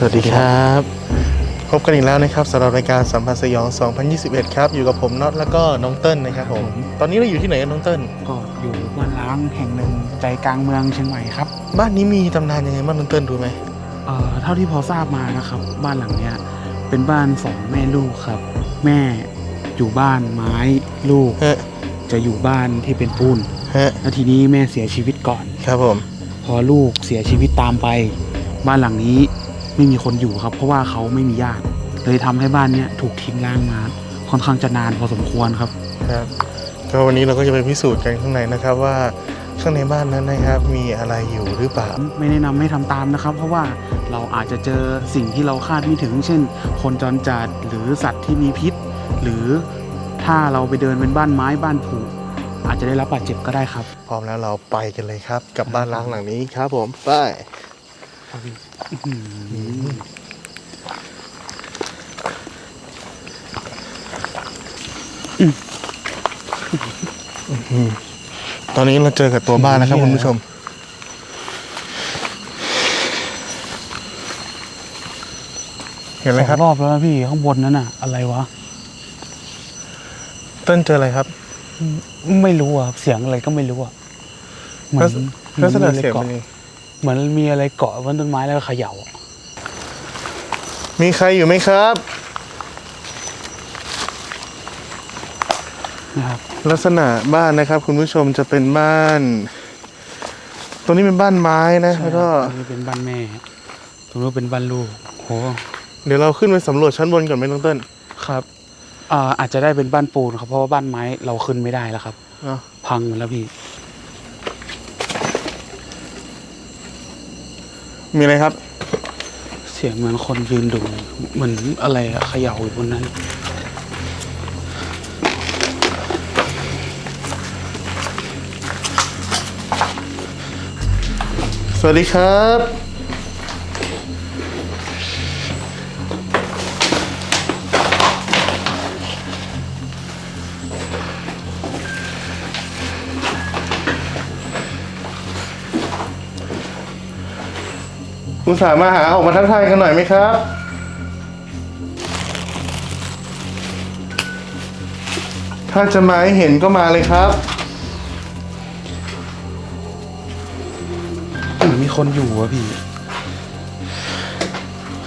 สวัสดีครับ พบกันอีกแล้วนะครับสำหรับรายการสัมผัสสยอง 2021 ครับ อยู่กับผมน็อตแล้วก็น้องเติ้ลนะครับผม ตอนนี้เราอยู่ที่ไหนกันน้องเติ้ลก็อยู่บ้านล้างแห่งหนึ่งใจกลางเมืองเชียงใหม่ครับ บ้านนี้มีตำนานยังไงบ้างน้องเติ้ลดูไหมเอ่อเท่าที่พอทราบมานะครับ บ้านหลังเนี้ยเป็นบ้านสองแม่ลูกครับ แม่อยู่บ้านไม้ลูก ฮะจะอยู่บ้านที่เป็นปูนฮะแล้วทีนี้แม่เสียชีวิตก่อน ครับผม พอลูกเสียชีวิตตามไป บ้านหลังนี้ ไม่มีคนอยู่ครับ เพราะว่าเขาไม่มีญาติเลยทำให้บ้านเนี้ยถูกทิ้งร้างมาค่อนข้างจะนานพอสมควรครับครับก็วันนี้เราก็จะไปพิสูจน์กันข้างในนะครับว่าข้างในบ้านนั้นนะครับมีอะไรอยู่หรือเปล่าไม่แนะนำให้ทำตามนะครับ เพราะว่าเราอาจจะเจอสิ่งที่เราคาดไม่ถึง เช่น คนจรจัดหรือสัตว์ที่มีพิษ หรือถ้าเราไปเดินเป็นบ้านไม้บ้านผุอาจจะได้รับบาดเจ็บก็ได้ครับ พร้อมแล้วเราไปกันเลยครับ กับบ้านล้างหลังนี้ครับผมไปอื้อหือ ตอนนี้เราเจอกับตัวบ้านแล้วครับคุณผู้ชม เห็นไหมครับสองรอบแล้วนะพี่ข้างบนนั้นน่ะอะไรวะ เติ้ลเจออะไรครับ ไม่รู้อะเสียงอะไรก็ไม่รู้อะเหมือนเหมืลัอกนษณะมีอะไรเสียงเกาะเป็นยังไง เหมือนมีอะไรเกาะบนต้นไม้แล้วก็เขย่าอะมีใครอยู่ไหมครับ นะครับลักษณะบ้านนะครับ คุณผู้ชมจะเป็นบ้าน ตรงนี้เป็นบ้านไม้นะแล้วก็ตรงนี้เป็นบ้านแม่ตรงนู้นเป็นบ้านลูกโหเดี๋ยวเราขึ้นไปสำรวจชั้นบนก่อนไหมน้องเติ้ลครับอ่าอาจจะได้เป็นบ้านปูนครับเพราะว่าบ้านไม้เราขึ้นไม่ได้แล้วครับ เนาะพังหมดแล้วพี่ มีอะไรครับ เสียงเหมือนคนยืนดู เหมือนอะไรอะเขย่าอยู่บนนั้น สวัสดีครับ คุณสามารถหาออกมาทักทายกันหน่อยไหมครับ ถ้าจะมาให้เห็นก็มาเลยครับเหมือนมีคนอยู่อะพี่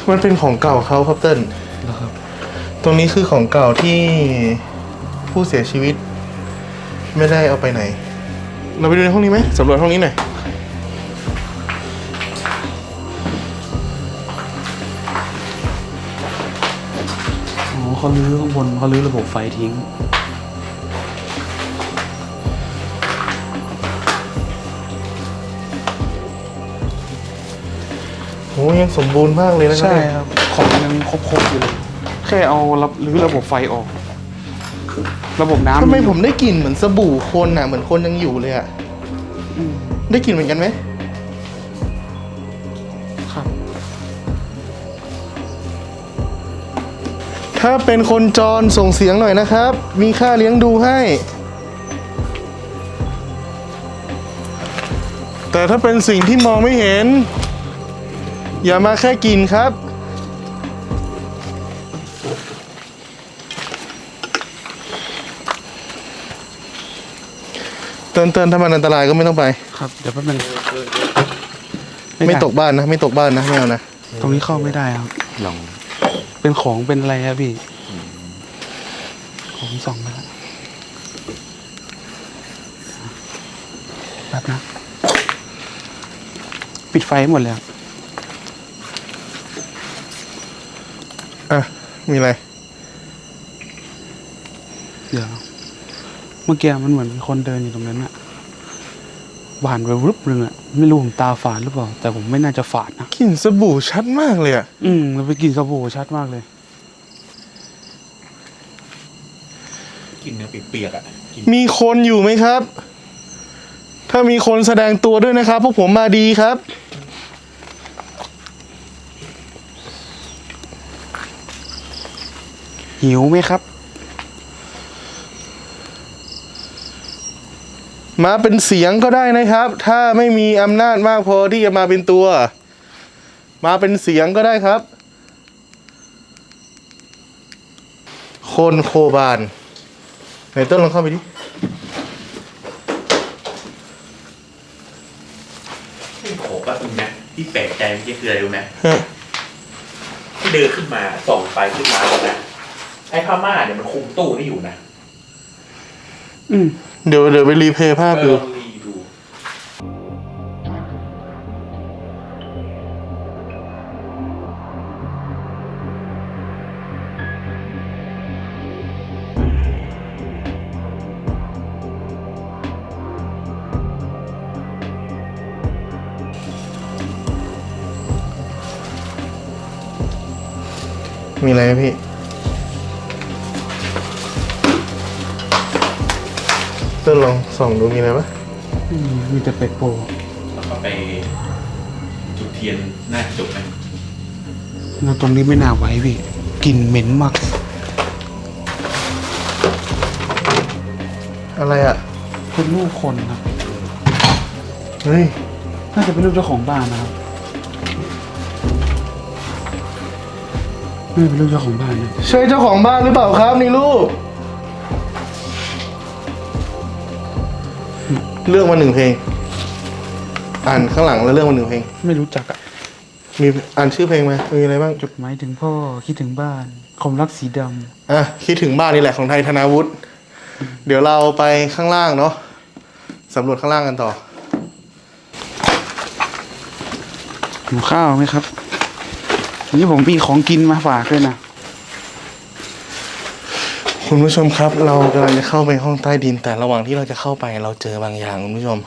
มันเป็นของเก่าเขาครับเติ้ลแล้วครับ ตรงนี้คือของเก่าที่ผู้เสียชีวิต ไม่ได้เอาไปไหน เราไปดูในห้องนี้ไหมสำรวจห้องนี้หน่อย เขาลื้อข้างบนเขาลื้อระบบไฟทิ้งโอ้ยังสมบูรณ์มากเลยนะใช่ครับ ของยังครบๆอยู่เลย แค่เอารับลื้อระบบไฟออก ระบบน้ำทำไมผมได้กลิ่นเหมือนสบู่คนอะ เหมือนคนยังอยู่เลยอะอืมได้กลิ่นเหมือนกันไหม ถ้าเป็นคนจรส่งเสียงหน่อยนะครับ มีค่าเลี้ยงดูให้ แต่ถ้าเป็นสิ่งที่มองไม่เห็น อย่ามาแค่กินครับ เตือนเตือนถ้ามันอันตรายก็ไม่ต้องไป ครับ เดี๋ยวแป๊บนึงไม่ด้ตกบ้านนะ ไม่ตกบ้านนะ ไม่เอานะ ตรงนี้เข้าไม่ได้ครับ ลอง เป็นของเป็นอะไรครับพี่ผมส่องไปแล้วแบบนะ ปิดไฟให้หมดเลยครับอะ มีอะไร เดี๋ยว เมื่อกี้มันเหมือนมีคนเดินอยู่ตรงนั้นอะ บานไปรึบนึงอะไม่รู้ผมตาฝาดหรือเปล่า แต่ผมไม่น่าจะฝาดนะกลิ่นสบู่ชัดมากเลยอะอืมมันไปกลินสบู่ชัดมากเลยกินเนื้อเปียกๆอะกินมีคนอยู่ไหมครับ ถ้ามีคนแสดงตัวด้วยนะครับ พวกผมมาดีครับ หิวไหมครับ มาเป็นเสียงก็ได้นะครับ ถ้าไม่มีอำนาจมากพอที่จะมาเป็นตัว มาเป็นเสียงก็ได้ครับ คนโคบานไหนต้นลองเข้าไปดิที่โขกอะตรงเนี้ยที่แปลกใจเมื่อกี้คืออะไรรู้ไหมฮะที่เดินขึ้นมาส่องไฟขึ้นมาแล้วนะไอ้ผ้าม่านเนี่ยมันคุมตู้นี่อยู่นะ อืมเดี๋ยวเดี๋ยวไปรีเพลย์ภาพเอดูอลองรีดู มีอะไรไหมพี่ ต้นลองส่องดูมีอะไรปะอืมมีแต่เป็ดโปแล้วก็ไปจุดเทียนหน้ากระจกนะแล้วตรงนี้ไม่น่าไว้พี่กลิ่นเหม็นมากอะไรอะเป็นรูปคนครับเฮ้ยน่าจะเป็นรูปเจ้าของบ้านนะครับน่าจะเป็นรูปเจ้าของบ้านนะ ใช่เจ้าของบ้านหรือเปล่าครับนี่ลูก เลือกมาหนึ่งเพลง อ่านข้างหลังแล้วเลือกมาหนึ่งเพลง ไม่รู้จักอะมีอ่านชื่อเพลงไหมมีอะไรบ้างจดหมายถึงพ่อคิดถึงบ้านคมรักสีดอะคิดถึงบ้านนี่แหละของไทยธนาวุฒิเดี๋ยวเราไปข้างล่างเนาะสำรวจข้างล่างกันต่อำหิวข้าวไหมครับวันนี้ผมมีของกินมาฝากด้วยนะ คุณผู้ชมครับ เรากำลังจะเข้าไปห้องใต้ดิน แต่ระหว่างที่เราจะเข้าไปเราเจอบางอย่างคุณผู้ชม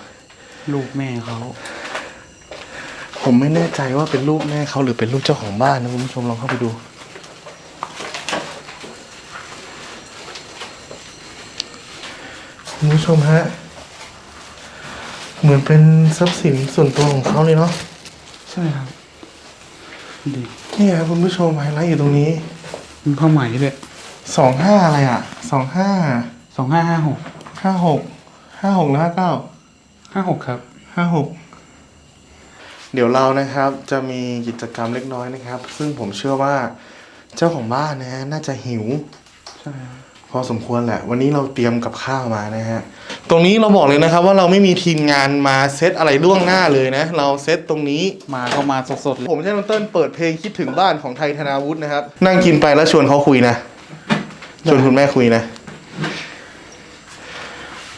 ลูกแม่เขา ผมไม่แน่ใจว่าเป็นรูปแม่เขาหรือเป็นรูปเจ้าของบ้านนะคุณผู้ชมลองเข้าไปดู คุณผู้ชมฮะ เหมือนเป็นทรัพย์สินส่วนตัวของเขาเลยเนาะใช่ครับดีนี่ครับคุณผู้ชมไฮไลท์อยู่ตรงนี้มีผ้าไหมด้วย สองห้าอะไรอะสองห้าสองห้าห้าหกห้าหกห้าหกหรือห้าเก้าห้าหกครับห้าหกเดี๋ยวเรานะครับจะมีกิจกรรมเล็กน้อยนะครับ ซึ่งผมเชื่อว่าเจ้าของบ้านนะฮะน่าจะหิว ใช่ครับพอสมควรแหละ วันนี้เราเตรียมกับข้าวมานะฮะ ตรงนี้เราบอกเลยนะครับ ว่าเราไม่มีทีมงานมาเซตอะไรล่วงหน้าเลยนะ เราเซตตรงนี้ มาก็มาสดๆเลยผมใช้น้องเติ้ลเปิดเพลงคิดถึงบ้านของไทยธนาวุฒินะครับ นั่งกินไปแล้วชวนเขาคุยนะ ชวนคุณแม่คุยนะ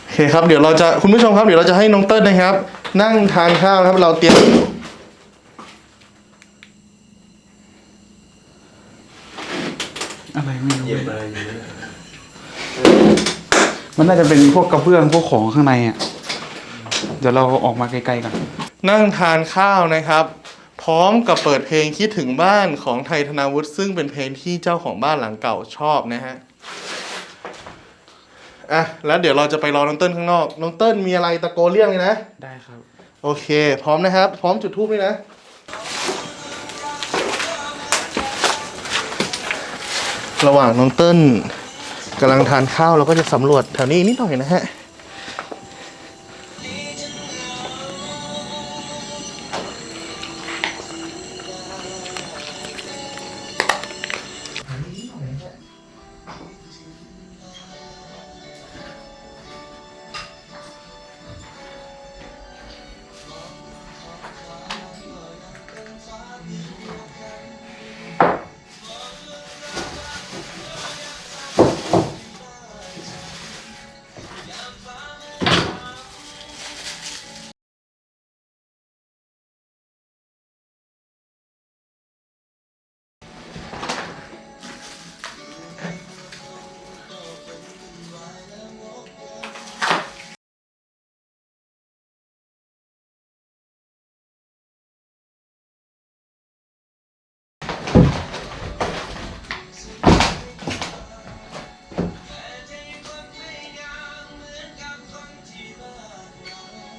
โอเคครับ เดี๋ยวเราจะคุณผู้ชมครับ เดี๋ยวเราจะให้น้องเติ้ลนะครับ นั่งทานข้าวนะครับ เราเตรียมอะไรไม่รู้เย็บเลยอะไรอยู่เนี่ยมันน่าจะเป็นพวกกระเบื้องพวกของข้างในอะ เดี๋ยวเราออกมาไกลๆกันนั่งทานข้าวนะครับ พร้อมกับเปิดเพลงคิดถึงบ้านของไทยธนาวุฒิซึ่งเป็นเพลงที่เจ้าของบ้านหลังเก่าชอบนะฮะ อะแล้วเดี๋ยวเราจะไปรอน้องเติ้ลข้างนอกน้องเติ้ลมีอะไรตะโกนเรียกเลยนะ ได้ครับ โอเค พร้อมนะครับ พร้อมจุดทูปด้วยนะ ระหว่างน้องเติ้ลกำลังทานข้าวเราก็จะสำรวจแถวนี้นิดหน่อยนะฮะ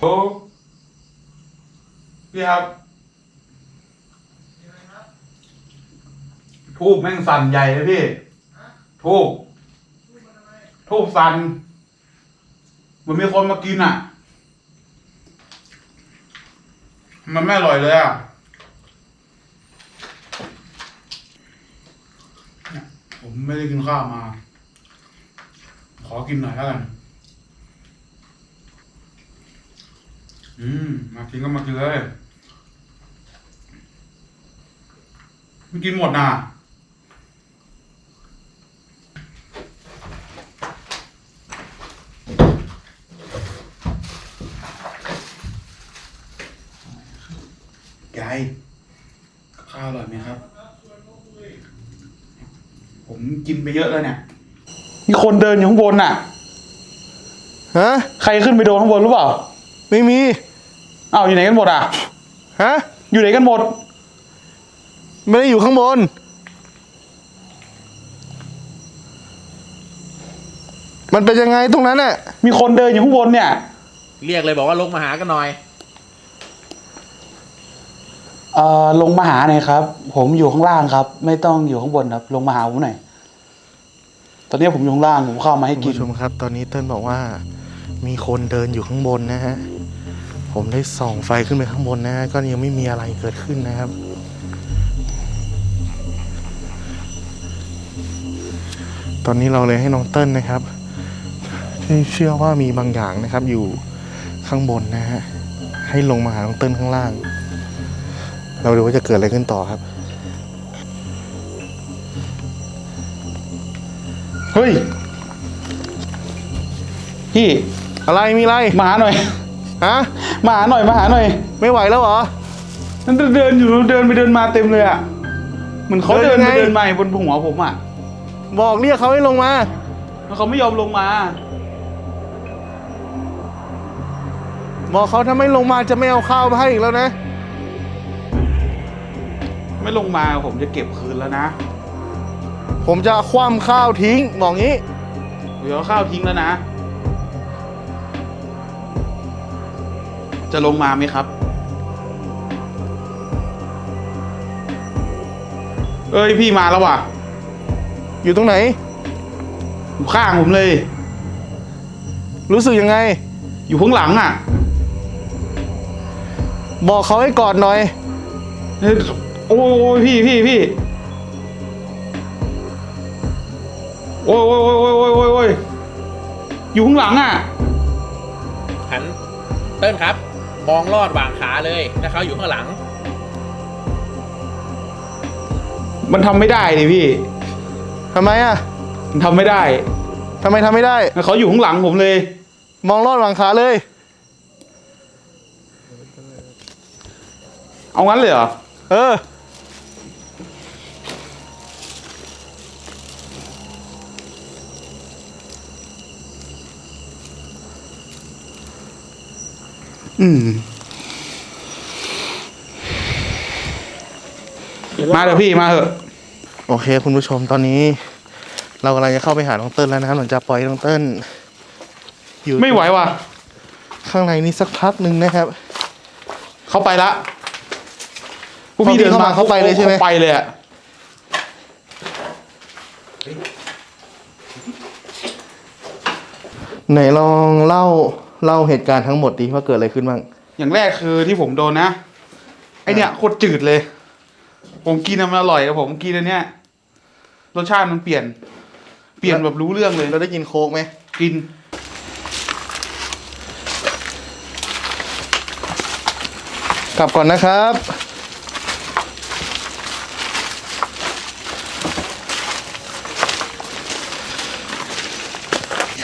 Hello? We have ทูบแม่งสั่นใหญ่เลยพี่ ทูบทูบสั่นเหมือนมีคนมากินอะ มันไม่อร่อยเลยอะ ผมไม่ได้กินข้าวมา ขอกินหน่อยแล้วกัน อืม มากินก็มากินเลยไม่กินหมดนะยายข้าวอร่อยไหมครับ ผมกินไปเยอะแล้วเนี่ย มีคนเดินอยู่ข้างบนน่ะ ฮะ ใครขึ้นไปโดนข้างบนหรือเปล่า ไม่มี อ้าวอยู่ไหนกันหมดอะ ฮะ อยู่ไหนกันหมด ไม่ได้อยู่ข้างบน มันเป็นยังไงตรงนั้นน่ะ มีคนเดินอยู่ข้างบนเนี่ย เรียกเลยบอกว่าลงมาหากันหน่อย เอ่อลงมาหาหน่อยครับ ผมอยู่ข้างล่างครับ ไม่ต้องอยู่ข้างบนครับ ลงมาหาผมหน่อย ตอนนี้ผมอยู่ข้างล่างผมเข้ามาให้คุณกิน ผู้ชมครับ ตอนนี้เติ้ลบอกว่า มีคนเดินอยู่ข้างบนนะฮะ ผมได้ส่องไฟขึ้นไปข้างบนนะฮะก็ยังไม่มีอะไรเกิดขึ้นนะครับ ตอนนี้เราเลยให้น้องเติ้ลนะครับ ที่เชื่อว่ามีบางอย่างนะครับ อยู่ข้างบนนะฮะให้ลงมาหาน้องเติ้ลข้างล่าง เราดูว่าจะเกิดอะไรขึ้นต่อครับ เฮ้ย พี่อะไรมีอะไรมาหาหน่อย ฮะ มาหาหน่อยมาหาหน่อย ไม่ไหวแล้วเหรอนั่นเดินอยู่เดินไปเดินมาเต็มเลยอะเหมือนเขาเดิเดินนยังไปไงเดินมาบนหัวผมอะบอกเรียกเขาให้ลงมาแล้วเขาไม่ยอมลงมา บอกเขาถ้าไม่ลงมาจะไม่เอาข้าวมาให้อีกแล้วนะ ไม่ลงมาผมจะเก็บคืนแล้วนะ ผมจะคว่ำข้าวทิ้งบอกงี้เดี๋ยวเอาข้าวทิ้งแล้วนะ จะลงมาไหมครับ เอ้ยพี่มาแล้วว่ะ อยู่ตรงไหน อยู่ข้างผมเลย รู้สึกยังไง อยู่ข้างหลังอะบอกเขาให้กอดหน่อย เอ้ยโอ้ยพี่พี่พี่โอ้ยโอ้ยโอ้ยโอ้ยโอ้ยโอ้ยโอ้ยอยู่ข้างหลังอะ หันเติ้ลครับ มองลอดวางขาเลยถ้าเขาอยู่ข้างหลัง มันทำไม่ได้ดิพี่ ทำไมอะมันทำไม่ได้ทำไมทำไม่ได้ เขาอยู่ข้างหลังผมเลย มองลอดหวังขาเลย เอางั้นเลยเหรอ เออ อืม มาเถอะพี่มาเถอะโอเค คุณผู้ชมตอนนี้ เรากำลังจะเข้าไปหาน้องเติ้ลแล้วนะครับหลังจากปล่อยน้องเติ้ลอยู่ไม่ไหวว่ะข้างในนี้สักพักหนึ่งนะครับเขาไปละพวกพอพี่พี่เดินเข้ามามาเขาไปเลยใช่ไหมขาไปเลยอะไหนลองเล่า เล่าเหตุการณ์ทั้งหมดดิว่าเกิดอะไรขึ้นบ้าง อย่างแรกคือที่ผมโดนนะไอเนี้ยโคตรจืดเลย ผมกินอะมันอร่อยอะผมกินอันเนี้ยรสชาติมันเปลี่ยน เปลี่ยนแบบรู้เรื่องเลยเราได้กินโค้กไหมกิน กลับก่อนนะครับ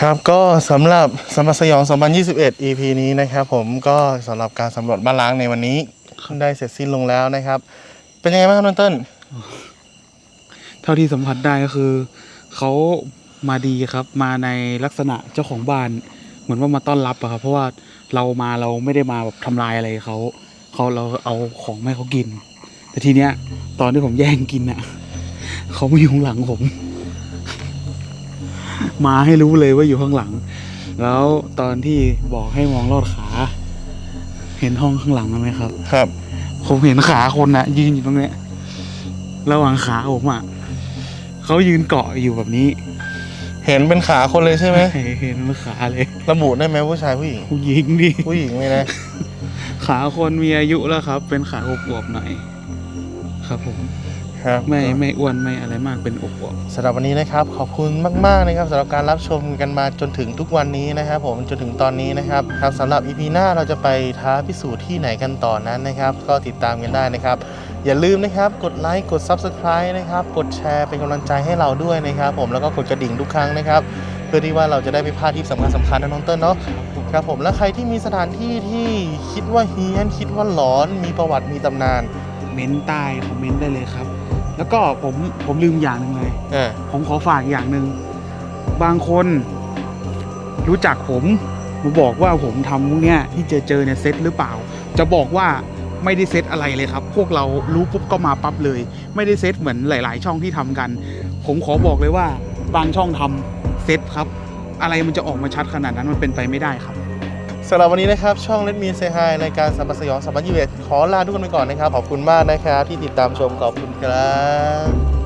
ครับก็สำหรับสำหรับสยอง 2021 EP นี้นะครับผมก็สำหรับการสำรวจบ้านล้างในวันนี้ได้เสร็จสิ้นลงแล้วนะครับ เป็นยังไงบ้างครับน้องเติ้ลเท่าที่สัมผัสได้ก็คือเขามาดีครับมาในลักษณะเจ้าของบ้าน เหมือนว่ามาต้อนรับอะครับเพราะว่าเรามาเราไม่ได้มาแบบทำลายอะไรเขาเขาเราเอาของมาให้เขากิน แต่ทีเนี้ย ตอนที่ผมแย่งกินอะเขามาอยู่ข้างหลังผม มาให้รู้เลยว่าอยู่ข้างหลัง แล้วตอนที่บอกให้มองลอดขา เห็นห้องข้างหลังไหมครับ ครับ ผมเห็นขาคนนะยืนอยู่ตรงเนี้ยระหว่างขาผมอะเขายืนเกาะอยู่แบบนี้ เห็นเป็นขาคนเลยใช่ไหมเห็นขาเลยระบุได้ไหมผู้ชายผู้หญิงผู้หญิงดิผู้หญิงเลยนะขาคนมีอายุแล้วครับ เป็นขาอวบๆหน่อยครับผม คครับไม่ไม่อ้วนไม่อะไรมากเป็นอบอวบสำหรับวันนี้นะครับ ขอบคุณมากๆนะครับสำหรับการรับชมกันมาจนถึงทุกวันนี้นะครับ ผมจนถึงตอนนี้นะครับครับสำหรับ EP หน้าเราจะไปท้าพิสูจน์ที่ไหนกันต่อนนั้นนะครับ ก็ติดตามกันได้นะครับ อย่าลืมนะครับ กดไลค์กด Subscribe นะครับ กดแชร์เป็นกำลังใจให้เราด้วยนะครับ ผมแล้วก็กดกระดิ่งทุกครั้งนะครับ เพื่อที่ว่าเราจะได้ไม่พลาดที่สำคัญสำคัญนะน้องเติ้ลเนาะครับผมแล้วใครที่มีสถานที่ที่คิดว่าเฮี้ยนคิดว่าหลอนมีประวัติมีตำนานเม้นใต้คอมเมนต์ได้เลยครับ แล้วก็ผมผมลืมอย่างหนึ่งเลย เออผมขอฝากอย่างหนึ่งบางคน รู้จักผมมาบอกว่าผมทำพวกเนี้ยที่เจอเจอเนี่ยเซ็ตหรือเปล่า จะบอกว่าไม่ได้เซ็ตอะไรเลยครับ พวกเรารู้ปุ๊บก็มาปั๊บเลย ไม่ได้เซ็ตเหมือนหลาย ๆ ช่องที่ทำกัน ผมขอบอกเลยว่า บางช่องทำเซ็ตครับ อะไรมันจะออกมาชัดขนาดนั้นมันเป็นไปไม่ได้ครับ สำหรับวันนี้นะครับช่อง Let Me Say Hi รายการสัมปสยองสัมปันยูเขอลาทุกคนไปก่อนนะครับ ขอบคุณมากนะครับที่ติดตามชมขอบคุณครับ